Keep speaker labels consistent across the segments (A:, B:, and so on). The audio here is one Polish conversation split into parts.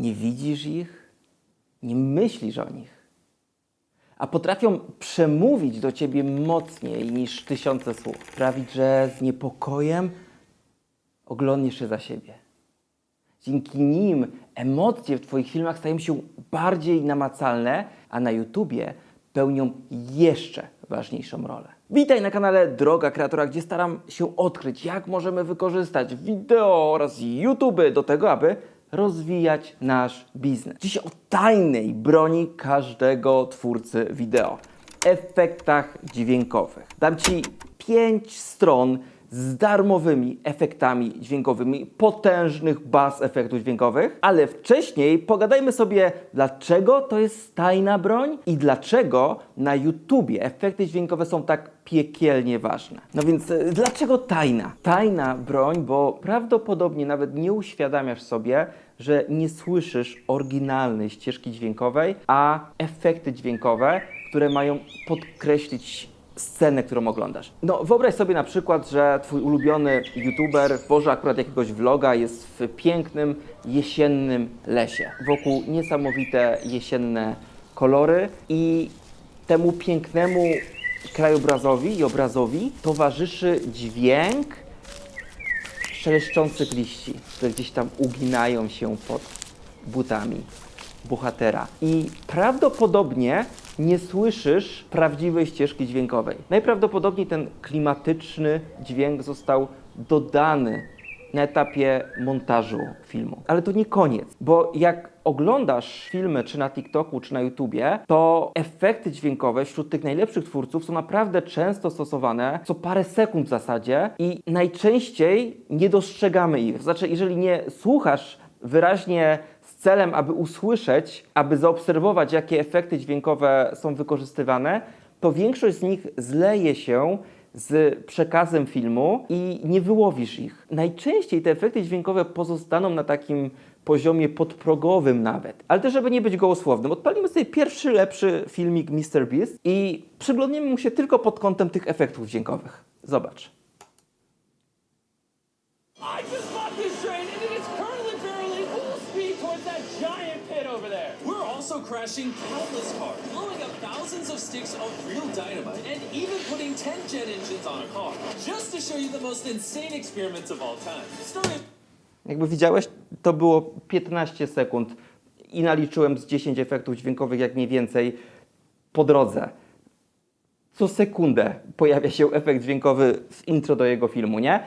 A: nie widzisz ich, nie myślisz o nich, a potrafią przemówić do ciebie mocniej niż tysiące słów. Sprawić, że z niepokojem oglądniesz się za siebie. Dzięki nim emocje w Twoich filmach stają się bardziej namacalne, a na YouTubie pełnią jeszcze ważniejszą rolę. Witaj na kanale Droga Kreatora, gdzie staram się odkryć, jak możemy wykorzystać wideo oraz YouTube do tego, aby rozwijać nasz biznes. Dziś o tajnej broni każdego twórcy wideo efektach dźwiękowych. Dam Ci pięć stron z darmowymi efektami dźwiękowymi, potężnych baz efektów dźwiękowych, ale wcześniej pogadajmy sobie, dlaczego to jest tajna broń i dlaczego na YouTubie efekty dźwiękowe są tak piekielnie ważne. No więc e, dlaczego tajna? Tajna broń, bo prawdopodobnie nawet nie uświadamiasz sobie, że nie słyszysz oryginalnej ścieżki dźwiękowej, a efekty dźwiękowe, które mają podkreślić scenę, którą oglądasz. No, wyobraź sobie na przykład, że twój ulubiony youtuber tworzy akurat jakiegoś vloga, jest w pięknym, jesiennym lesie. Wokół niesamowite jesienne kolory i temu pięknemu krajobrazowi i obrazowi towarzyszy dźwięk szeleszczących liści, które gdzieś tam uginają się pod butami bohatera. I prawdopodobnie nie słyszysz prawdziwej ścieżki dźwiękowej. Najprawdopodobniej ten klimatyczny dźwięk został dodany na etapie montażu filmu. Ale to nie koniec, bo jak oglądasz filmy czy na TikToku, czy na YouTubie, to efekty dźwiękowe wśród tych najlepszych twórców są naprawdę często stosowane co parę sekund w zasadzie i najczęściej nie dostrzegamy ich. Znaczy, jeżeli nie słuchasz wyraźnie celem, aby usłyszeć, aby zaobserwować, jakie efekty dźwiękowe są wykorzystywane, to większość z nich zleje się z przekazem filmu i nie wyłowisz ich. Najczęściej te efekty dźwiękowe pozostaną na takim poziomie podprogowym nawet. Ale też, żeby nie być gołosłownym, odpalimy sobie pierwszy, lepszy filmik MrBeast i przyglądniemy mu się tylko pod kątem tych efektów dźwiękowych. Zobacz.
B: Also crashing countless cars, blowing up thousands of sticks of real dynamite, and even putting 10 jet engines on a car. Just to show you the most insane experiments of all time. Starting
A: Jakby widziałeś, to było 15 sekund i naliczyłem z 10 efektów dźwiękowych jak mniej więcej po drodze. Co sekundę pojawia się efekt dźwiękowy w intro do jego filmu, nie?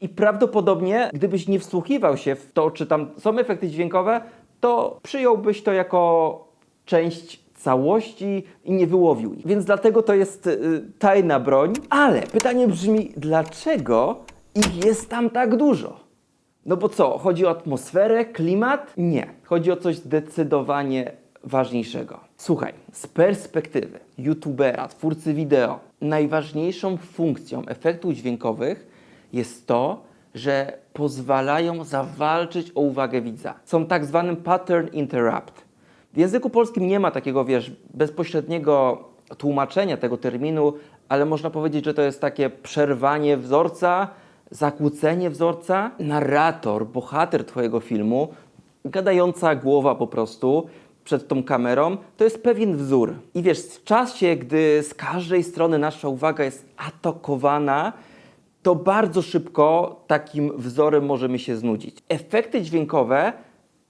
A: I prawdopodobnie, gdybyś nie wsłuchiwał się w to, czy tam są efekty dźwiękowe, to przyjąłbyś to jako część całości i nie wyłowił. Więc dlatego to jest y, tajna broń. Ale pytanie brzmi, dlaczego ich jest tam tak dużo? No bo co, chodzi o atmosferę, klimat? Nie. Chodzi o coś zdecydowanie ważniejszego. Słuchaj, z perspektywy youtubera, twórcy wideo, najważniejszą funkcją efektów dźwiękowych jest to, że pozwalają zawalczyć o uwagę widza. Są tak zwanym pattern interrupt. W języku polskim nie ma takiego, wiesz, bezpośredniego tłumaczenia tego terminu, ale można powiedzieć, że to jest takie przerwanie wzorca, zakłócenie wzorca. Narrator, bohater Twojego filmu, gadająca głowa po prostu przed tą kamerą, to jest pewien wzór. I wiesz, w czasie, gdy z każdej strony nasza uwaga jest atakowana, to bardzo szybko takim wzorem możemy się znudzić. Efekty dźwiękowe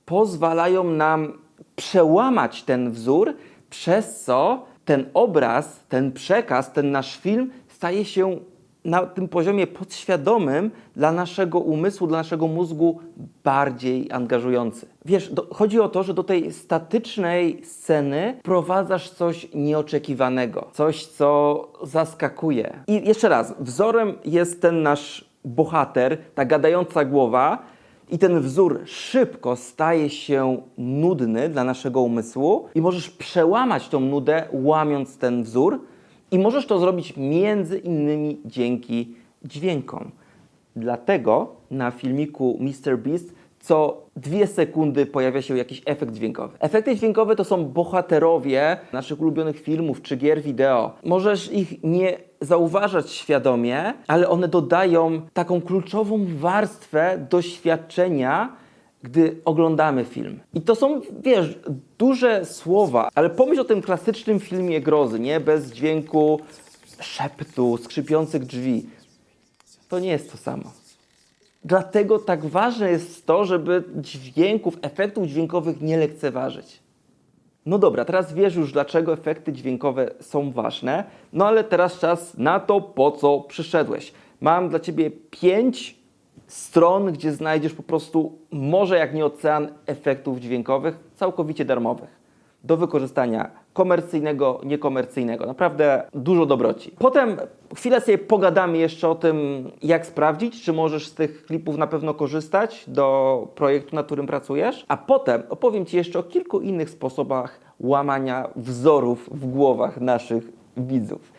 A: pozwalają nam przełamać ten wzór, przez co ten obraz, ten przekaz, ten nasz film staje się na tym poziomie podświadomym dla naszego umysłu, dla naszego mózgu bardziej angażujący. Wiesz, do, chodzi o to, że do tej statycznej sceny prowadzasz coś nieoczekiwanego, coś, co zaskakuje. I jeszcze raz, wzorem jest ten nasz bohater, ta gadająca głowa, i ten wzór szybko staje się nudny dla naszego umysłu, i możesz przełamać tą nudę, łamiąc ten wzór, i możesz to zrobić między innymi dzięki dźwiękom. Dlatego na filmiku MrBeast co dwie sekundy pojawia się jakiś efekt dźwiękowy. Efekty dźwiękowe to są bohaterowie naszych ulubionych filmów czy gier wideo. Możesz ich nie zauważać świadomie, ale one dodają taką kluczową warstwę doświadczenia gdy oglądamy film. I to są, wiesz, duże słowa, ale pomyśl o tym klasycznym filmie grozy, nie? Bez dźwięku szeptu, skrzypiących drzwi. To nie jest to samo. Dlatego tak ważne jest to, żeby dźwięków, efektów dźwiękowych nie lekceważyć. No dobra, teraz wiesz już, dlaczego efekty dźwiękowe są ważne. No ale teraz czas na to, po co przyszedłeś. Mam dla Ciebie pięć stron, gdzie znajdziesz po prostu morze, jak nie ocean efektów dźwiękowych, całkowicie darmowych. Do wykorzystania komercyjnego, niekomercyjnego. Naprawdę dużo dobroci. Potem chwilę sobie pogadamy jeszcze o tym, jak sprawdzić, czy możesz z tych klipów na pewno korzystać do projektu, nad którym pracujesz. A potem opowiem Ci jeszcze o kilku innych sposobach łamania wzorów w głowach naszych widzów.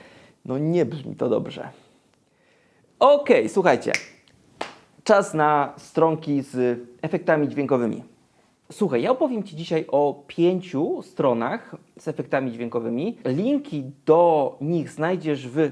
A: No nie brzmi to dobrze. Okej, słuchajcie. Czas na stronki z efektami dźwiękowymi. Słuchaj, ja opowiem Ci dzisiaj o pięciu stronach z efektami dźwiękowymi. Linki do nich znajdziesz w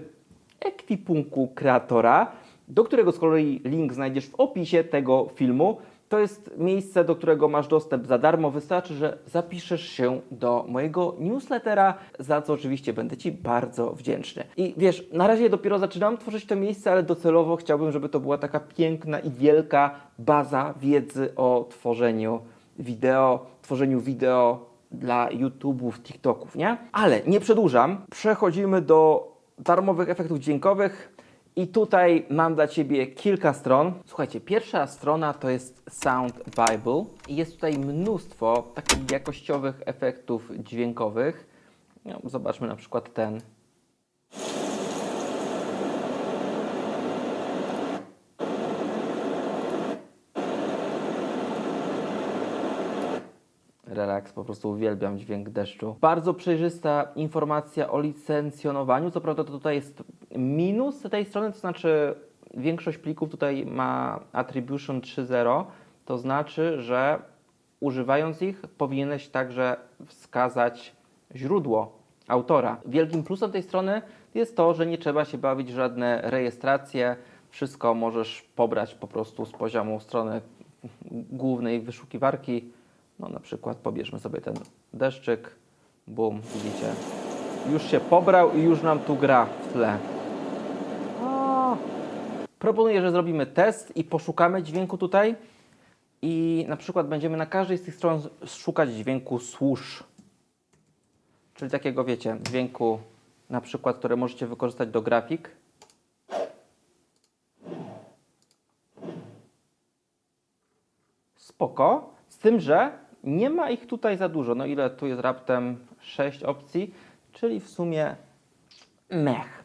A: ekwipunku kreatora, do którego z kolei link znajdziesz w opisie tego filmu. To jest miejsce, do którego masz dostęp za darmo. Wystarczy, że zapiszesz się do mojego newslettera, za co oczywiście będę Ci bardzo wdzięczny. I wiesz, na razie dopiero zaczynam tworzyć to miejsce, ale docelowo chciałbym, żeby to była taka piękna i wielka baza wiedzy o tworzeniu wideo, tworzeniu wideo dla YouTube'ów, TikToków, nie? Ale nie przedłużam, przechodzimy do darmowych efektów dźwiękowych i tutaj mam dla Ciebie kilka stron. Słuchajcie, pierwsza strona to jest Sound Bible i jest tutaj mnóstwo takich jakościowych efektów dźwiękowych. No, zobaczmy na przykład ten. Relaks, po prostu uwielbiam dźwięk deszczu. Bardzo przejrzysta informacja o licencjonowaniu. Co prawda to tutaj jest minus tej strony, to znaczy większość plików tutaj ma attribution 3.0, to znaczy, że używając ich powinieneś także wskazać źródło autora. Wielkim plusem tej strony jest to, że nie trzeba się bawić w żadne rejestracje. Wszystko możesz pobrać po prostu z poziomu strony głównej wyszukiwarki. No na przykład pobierzmy sobie ten deszczyk. Bum, widzicie. Już się pobrał i już nam tu gra w tle. O. Proponuję, że zrobimy test i poszukamy dźwięku tutaj. I na przykład będziemy na każdej z tych stron szukać dźwięku służ. Czyli takiego, wiecie, dźwięku na przykład, które możecie wykorzystać do grafik. Spoko. Z tym, że nie ma ich tutaj za dużo. No ile tu jest raptem 6 opcji, czyli w sumie mech.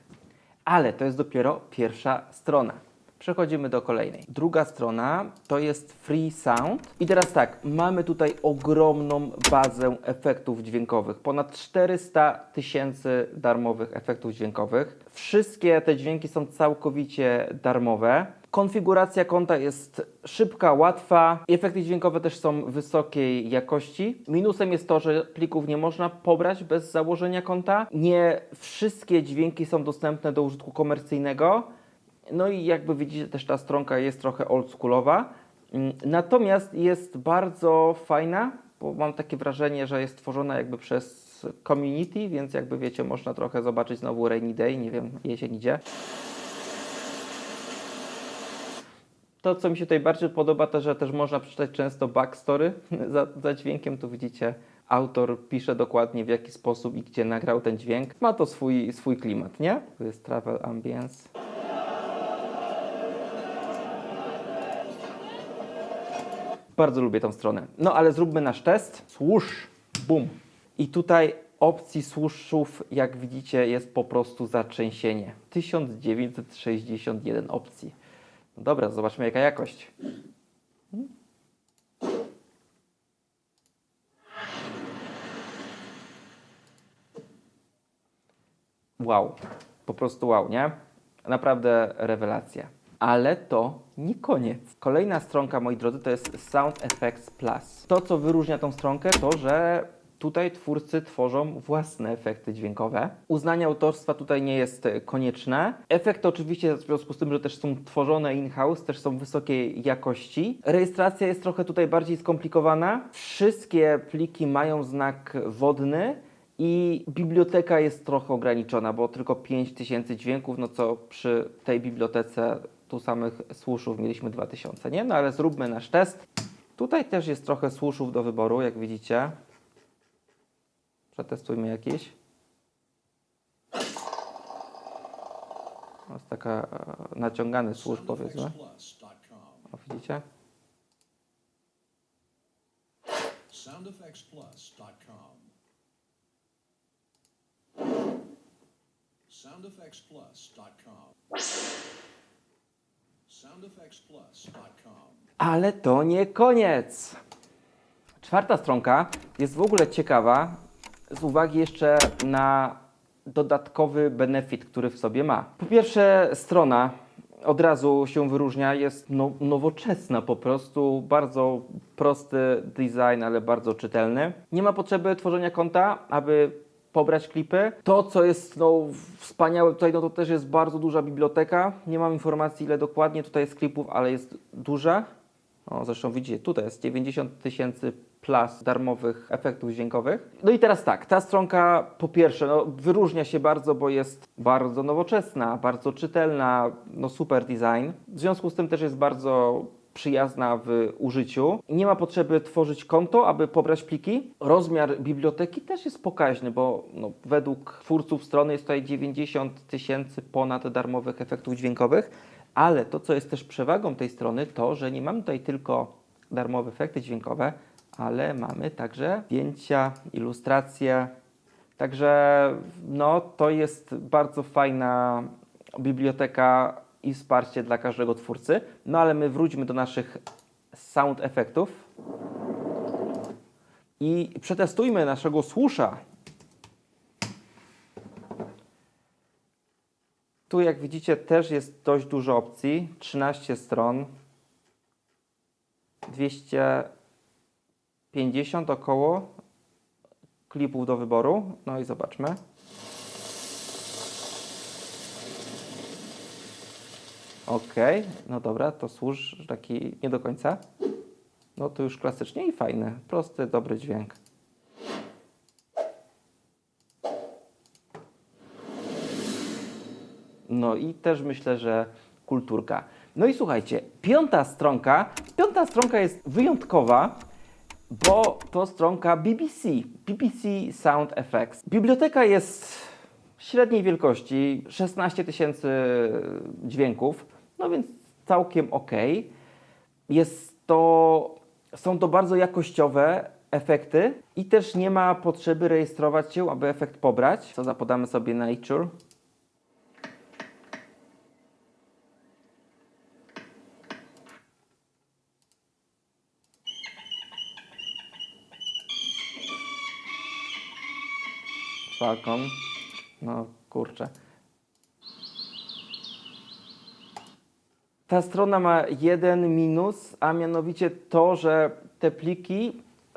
A: Ale to jest dopiero pierwsza strona. Przechodzimy do kolejnej. Druga strona to jest Free Sound. I teraz tak, mamy tutaj ogromną bazę efektów dźwiękowych. Ponad 400 tysięcy darmowych efektów dźwiękowych. Wszystkie te dźwięki są całkowicie darmowe. Konfiguracja konta jest szybka, łatwa. Efekty dźwiękowe też są wysokiej jakości. Minusem jest to, że plików nie można pobrać bez założenia konta. Nie wszystkie dźwięki są dostępne do użytku komercyjnego. No i jakby widzicie, też ta stronka jest trochę oldschoolowa. Mm, Natomiast jest bardzo fajna, bo mam takie wrażenie, że jest tworzona jakby przez community, więc jakby wiecie, można trochę zobaczyć znowu Rainy Day, nie wiem, jesień idzie. To, co mi się tutaj bardziej podoba, to że też można przeczytać często backstory za, za dźwiękiem. Tu widzicie, autor pisze dokładnie w jaki sposób i gdzie nagrał ten dźwięk. Ma to swój, swój klimat, nie? Tu jest travel ambience. Bardzo lubię tą stronę. No ale zróbmy nasz test. Służ, bum. I tutaj opcji służów, jak widzicie, jest po prostu zatrzęsienie. 1961 opcji. No dobra, zobaczmy jaka jakość. Wow, po prostu wow, nie? Naprawdę rewelacja. Ale to nie koniec. Kolejna stronka, moi drodzy, to jest Sound Effects Plus. To, co wyróżnia tą stronkę, to że Tutaj twórcy tworzą własne efekty dźwiękowe. Uznanie autorstwa tutaj nie jest konieczne. Efekty oczywiście w związku z tym, że też są tworzone in-house, też są wysokiej jakości. Rejestracja jest trochę tutaj bardziej skomplikowana. Wszystkie pliki mają znak wodny i biblioteka jest trochę ograniczona, bo tylko 5000 dźwięków, no co przy tej bibliotece tu samych słuszów mieliśmy 2000, nie? No ale zróbmy nasz test. Tutaj też jest trochę słuszów do wyboru, jak widzicie. Przetestujmy jakiś. To jest taka e, naciągany służ, powiedzmy. O, widzicie?
C: Soundeffectsplus.com.
A: Ale to nie koniec. Czwarta stronka jest w ogóle ciekawa z uwagi jeszcze na dodatkowy benefit, który w sobie ma. Po pierwsze, strona od razu się wyróżnia, jest no, nowoczesna po prostu, bardzo prosty design, ale bardzo czytelny. Nie ma potrzeby tworzenia konta, aby pobrać klipy. To, co jest no, wspaniałe tutaj, no to też jest bardzo duża biblioteka. Nie mam informacji, ile dokładnie tutaj jest klipów, ale jest duża. O, zresztą widzicie, tutaj jest 90 tysięcy plus darmowych efektów dźwiękowych. No i teraz tak, ta stronka po pierwsze no, wyróżnia się bardzo, bo jest bardzo nowoczesna, bardzo czytelna, no super design. W związku z tym też jest bardzo przyjazna w użyciu. Nie ma potrzeby tworzyć konto, aby pobrać pliki. Rozmiar biblioteki też jest pokaźny, bo no, według twórców strony jest tutaj 90 tysięcy ponad darmowych efektów dźwiękowych. Ale to, co jest też przewagą tej strony, to, że nie mamy tutaj tylko darmowe efekty dźwiękowe, ale mamy także zdjęcia, ilustracje. Także no, to jest bardzo fajna biblioteka i wsparcie dla każdego twórcy. No ale my wróćmy do naszych sound efektów i przetestujmy naszego słusza. Tu, jak widzicie, też jest dość dużo opcji. 13 stron. 250 około klipów do wyboru. No i zobaczmy. Ok, no dobra, to służ taki nie do końca. No to już klasycznie i fajny, prosty, dobry dźwięk. No i też myślę, że kulturka. No i słuchajcie, piąta stronka. Piąta stronka jest wyjątkowa, bo to stronka BBC. BBC Sound Effects. Biblioteka jest średniej wielkości, 16 tysięcy dźwięków, no więc całkiem ok. Jest to, są to bardzo jakościowe efekty i też nie ma potrzeby rejestrować się, aby efekt pobrać. Co zapodamy sobie Nature. Falcon. No kurczę. Ta strona ma jeden minus, a mianowicie to, że te pliki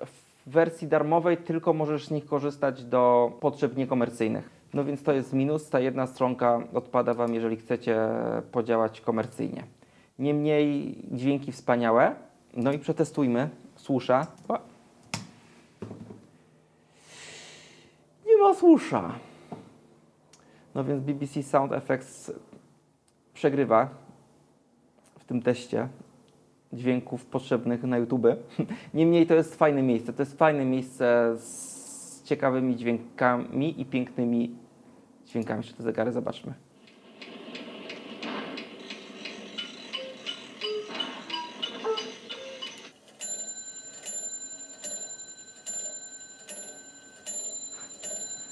A: w wersji darmowej tylko możesz z nich korzystać do potrzeb niekomercyjnych. No więc to jest minus. Ta jedna stronka odpada Wam, jeżeli chcecie podziałać komercyjnie. Niemniej dźwięki wspaniałe. No i przetestujmy. Słusza. O. Słusza. No więc BBC Sound Effects przegrywa w tym teście dźwięków potrzebnych na YouTube. Niemniej to jest fajne miejsce. To jest fajne miejsce z ciekawymi dźwiękami i pięknymi dźwiękami. Jeszcze te zegary zobaczmy.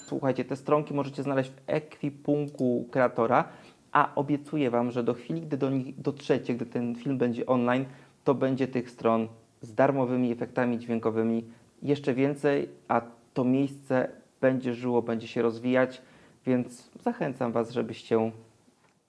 A: Słuchajcie, te stronki możecie znaleźć w ekwipunku kreatora, a obiecuję Wam, że do chwili, gdy do nich dotrzecie, gdy ten film będzie online, to będzie tych stron z darmowymi efektami dźwiękowymi jeszcze więcej, a to miejsce będzie żyło, będzie się rozwijać, więc zachęcam Was, żebyście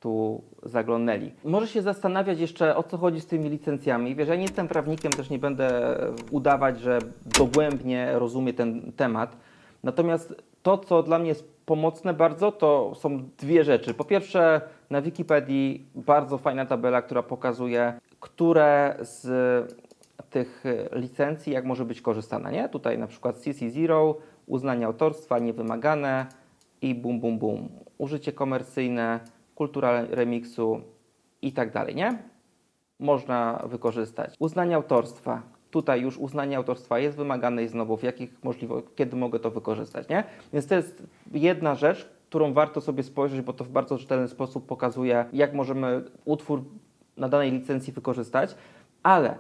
A: tu zaglądnęli. Może się zastanawiać jeszcze, o co chodzi z tymi licencjami. Wiesz, ja nie jestem prawnikiem, też nie będę udawać, że dogłębnie rozumie ten temat. Natomiast to, co dla mnie jest pomocne bardzo, to są dwie rzeczy. Po pierwsze, na Wikipedii bardzo fajna tabela, która pokazuje, które z tych licencji, jak może być korzystana, nie? Tutaj na przykład CC0, uznanie autorstwa niewymagane i bum, bum, bum. Użycie komercyjne, kultura remiksu i tak dalej, nie? Można wykorzystać. Uznanie autorstwa. Tutaj już uznanie autorstwa jest wymagane i znowu w jakich możliwość, kiedy mogę to wykorzystać, nie? Więc to jest jedna rzecz, którą warto sobie spojrzeć, bo to w bardzo czytelny sposób pokazuje, jak możemy utwór na danej licencji wykorzystać, ale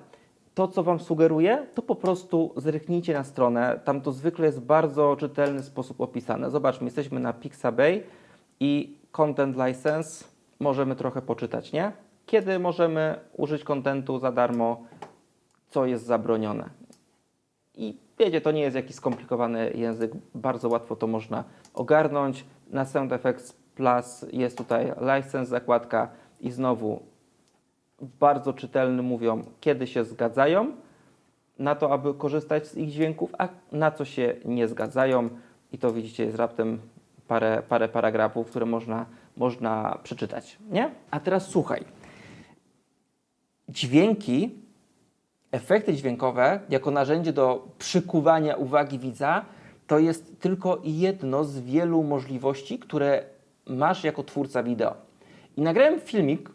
A: to, co Wam sugeruję, to po prostu zerknijcie na stronę. Tam to zwykle jest bardzo czytelny sposób opisane. Zobaczmy, jesteśmy na Pixabay i Content License możemy trochę poczytać, nie? Kiedy możemy użyć kontentu za darmo, co jest zabronione. I wiecie, to nie jest jakiś skomplikowany język, bardzo łatwo to można ogarnąć. Na Sound Effects Plus jest tutaj license, zakładka i znowu bardzo czytelny mówią, kiedy się zgadzają na to, aby korzystać z ich dźwięków, a na co się nie zgadzają. I to widzicie, jest raptem parę, parę paragrafów, które można, można przeczytać. Nie? A teraz słuchaj. Dźwięki, efekty dźwiękowe jako narzędzie do przykuwania uwagi widza to jest tylko jedno z wielu możliwości, które masz jako twórca wideo. I nagrałem filmik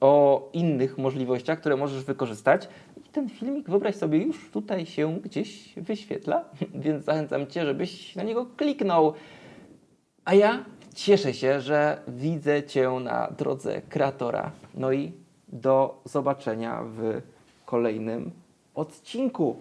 A: o innych możliwościach, które możesz wykorzystać. I ten filmik, wyobraź sobie, już tutaj się gdzieś wyświetla, więc zachęcam Cię, żebyś na niego kliknął. A ja cieszę się, że widzę Cię na drodze kreatora. No i do zobaczenia w kolejnym odcinku.